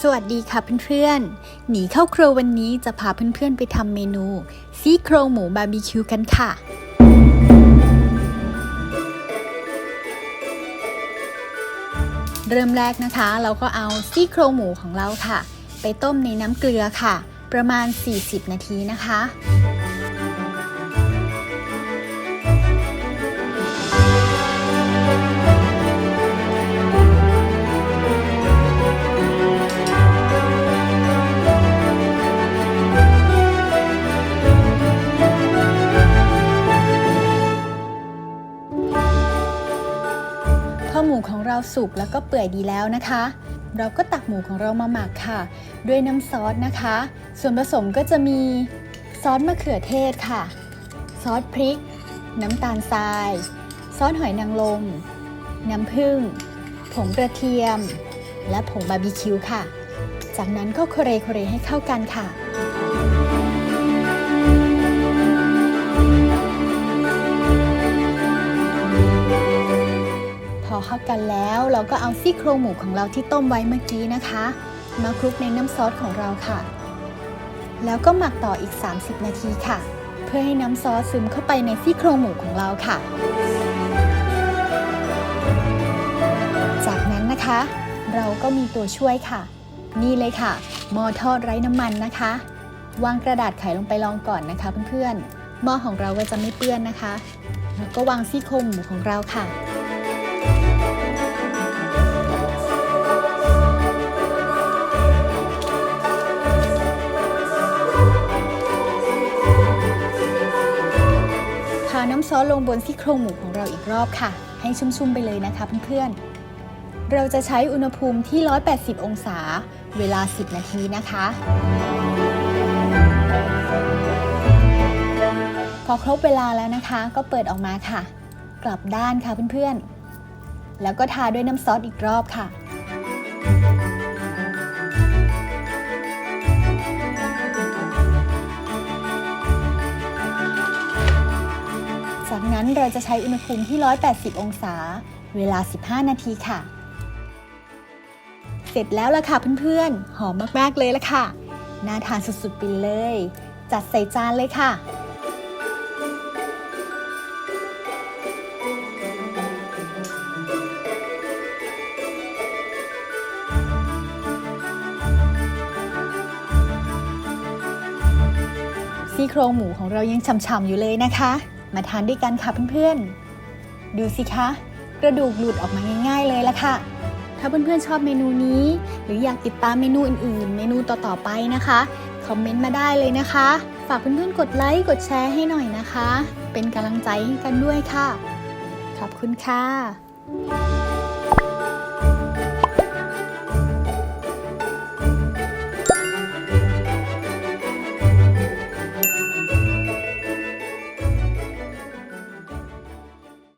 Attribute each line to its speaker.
Speaker 1: สวัสดีค่ะเพื่อนๆ หนีเข้าครัววันนี้จะพาเพื่อนๆไปทำเมนู ซี่โครงหมูบาร์บีคิวกันค่ะ เริ่มแรกนะคะ เราก็เอาซี่โครงหมูของเราค่ะ ไปต้มในน้ำเกลือค่ะ ประมาณ 40 นาทีนะคะ มูของเราสุกแล้วก็เปื่อยดีแล้วนะคะ เราก็ตักหมูของเรามาหมักค่ะ ด้วยน้ำซอสนะคะ ส่วนผสมก็จะมีซอสมะเขือเทศค่ะ ซอสพริก น้ำตาลทราย ซอสหอยนางรมน้ำผึ้งผงกระเทียม และผงบาร์บีคิวค่ะ จากนั้นก็โคเรโคเรให้เข้ากันค่ะ เข้ากันแล้ว เราก็เอาซี่โครงหมูของเราที่ต้มไว้เมื่อกี้นะคะ มาคลุกในน้ำซอสของเราค่ะ แล้วก็หมักต่ออีก 30 นาทีค่ะ เพื่อให้น้ำซอสซึมเข้าไปในซี่โครงหมูของเราค่ะ จากนั้นนะคะ เราก็มีตัวช่วยค่ะ นี่เลยค่ะหม้อทอดไร้น้ำมันนะคะ วางกระดาษไขลงไปรองก่อนนะคะเพื่อนๆหม้อของเราก็จะไม่เปื้อนนะคะ แล้วก็วางซี่โครงหมูของเราค่ะ น้ำซอสลงบนซี่โครงหมูของเราอีกรอบค่ะ ให้ชุ่มๆไปเลยนะคะเพื่อนๆ เราจะใช้อุณหภูมิที่ 180 องศา เวลา 10 นาทีนะคะ พอครบเวลาแล้วนะคะก็เปิดออกมาค่ะ กลับด้านค่ะเพื่อนๆ แล้วก็ทาด้วยน้ำซอสอีกรอบค่ะ นั้นเราจะใช้อุณหภูมิที่ 180 องศา เวลา 15 นาทีค่ะ เสร็จแล้วล่ะค่ะเพื่อนๆ หอมมากๆเลยล่ะค่ะ น่าทานสุดๆไปเลย จัดใส่จานเลยค่ะซี่โครงหมูของเรายังฉ่ำๆอยู่เลยนะคะ มาทานด้วยกันค่ะเพื่อนๆ ดูสิคะ กระดูกหลุดออกมาง่าย ๆเลยละค่ะ ถ้าเพื่อนๆชอบเมนูนี้ หรืออยากติดตามเมนูอื่นๆ เมนูต่อๆไปนะคะ คอมเมนต์มาได้เลยนะคะ ฝากเพื่อนๆกดไลค์กดแชร์ให้หน่อยนะคะ เป็นกำลังใจให้กันด้วยค่ะ ขอบคุณค่ะ